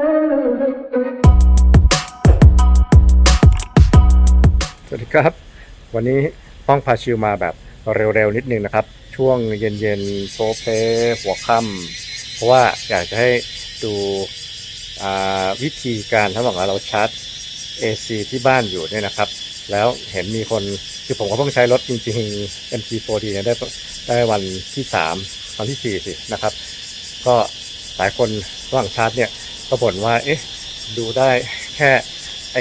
สวัสดีครับ วันนี้ห้องพาชิวมาแบบเร็วๆนิดนึงนะครับ ช่วงเย็นๆโซเพหัวค่ำเพราะว่าอยากจะให้ดูวิธีการถ้าบอกว่าเราชาร์จ AC ที่บ้านอยู่เนี่ยนะครับ แล้วเห็นมีคนคือผมก็เพิ่งใช้รถจริงๆ MG4D เนี่ยได้ได้วันที่ 3 วันที่ 4 สินะครับ ก็หลายคนระหว่างชาร์จเนี่ย ก็บ่นว่า เอ๊ะ ดูได้แค่ไอ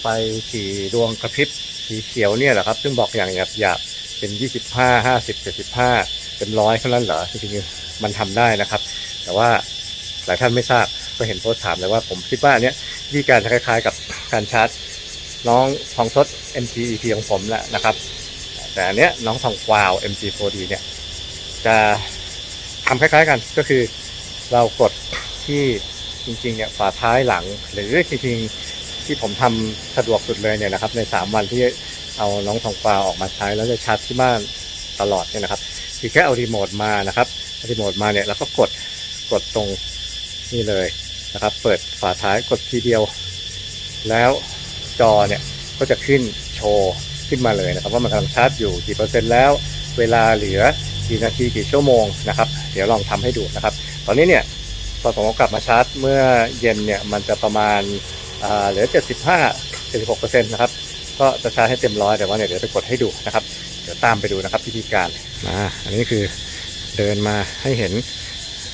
ไฟสีดวงกระพริบสีเขียวเนี่ยแหละครับ ซึ่งบอกอย่างหยาบหยาบเป็น25 50 75เป็นร้อยเท่านั้นเหรอจริงๆมันทำได้นะครับ แต่ว่าหลายท่านไม่ทราบก็เห็นโพสต์ถามเลยว่าผมคิดว่าอันเนี้ยวิธีการคล้ายๆกับการชาร์จ น้องทองทศ MGEP ของผมแหละนะครับ แต่อันเนี้ยน้องทองกวาว MG4D เนี่ยจะทำคล้ายๆกันก็คือเรากดที่ จริงๆเนี่ยฝาท้ายหลัง หรือจริงๆที่ผมทำสะดวกสุดเลยเนี่ยนะครับ ใน 3 วันที่เอาน้องทองกวาออกมาใช้แล้วจะชาร์จที่บ้านตลอดเนี่ยนะครับคือแค่เอารีโมทมานะครับรีโมทมาเนี่ยแล้วก็กดกดตรงนี่เลยนะครับ เปิดฝาท้ายกดทีเดียว แล้วจอเนี่ยก็จะขึ้นโชว์ขึ้นมาเลยนะครับ ว่ามันกำลังชาร์จอยู่กี่เปอร์เซ็นต์แล้ว เวลาเหลือกี่นาทีกี่ชั่วโมงนะครับ เดี๋ยวลองทำให้ดูนะครับ ตอนนี้เนี่ย ตอผมอากลับมาชาร์จเมื่อเย็นเนี่ยมันจะประมาณอ่าเหลือ 75 76เปอร์เซ็นต์นะครับ ก็จะชาร์จให้เต็มร้อยแต่ว่าเนี่ยเดี๋ยวจะกดให้ดูนะครับ เดี๋ยวตามไปดูนะครับวิธีการมาอันนี้คือเดินมาให้เห็น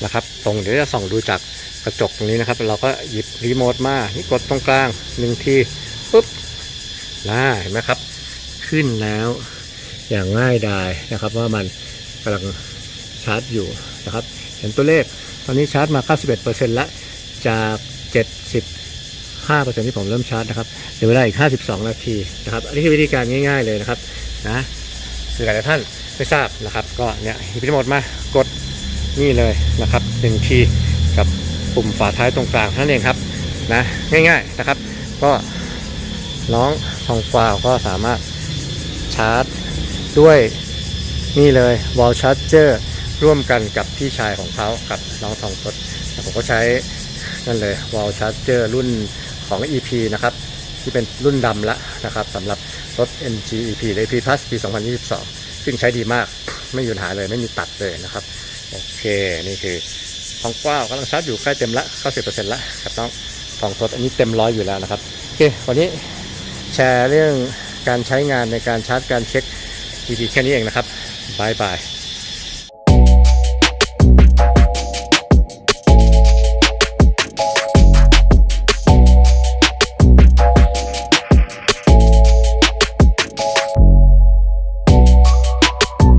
นะครับ ตรงเดี๋ยวจะส่องดูจากกระจกตรงนี้นะครับ เราก็หยิบรีโมทมานี่กดตรงกลางหนึ่งทีปุ๊บน่าเห็นไหมครับ ขึ้นแล้วอย่างง่ายดายนะครับ ว่ามันกำลังชาร์จอยู่นะครับ ห็นตัวเลข ตอนนี้ชาร์จมา 91%แล้วจาก 75%ที่ผมเริ่มชาร์จนะครับเหลือเวลาอีก 52 นาทีนะครับ อันนี้คือวิธีการง่าย ๆเลยนะครับนะคือหลายท่านไม่ทราบนะครับ ก็เนี่ยหยิบรีโมทมากดนี่เลยนะครับหนึ่งทีกับปุ่มฝาท้ายตรงกลางนั้นเองครับนะง่ายๆนะครับ ก็น้องทองกวาวก็สามารถชาร์จด้วยนี่เลย wall charger ร่ ร่วมกันกับพี่ชายของเขากับน้องทองสดผมก็ใช้นั่นเลย wall charger รุ่นของ EP นะครับที่เป็นรุ่นดำละนะครับสำหรับรถ MG EP หรือ EP Plus ปี 2022 ซึ่งใช้ดีมากไม่มีปัญหาเลยไม่มีตัดเลยนะครับ โอเค นี่คือทองกว้าวกำลังชาร์จอยู่ใกล้เต็มละ 90%ละกับน้องทองสดอันนี้เต็มร้อยอยู่แล้วนะครับ โอเค วันนี้แชร์เรื่องการใช้งานในการชาร์จการเช็คดีๆแค่นี้เองนะครับบายบาย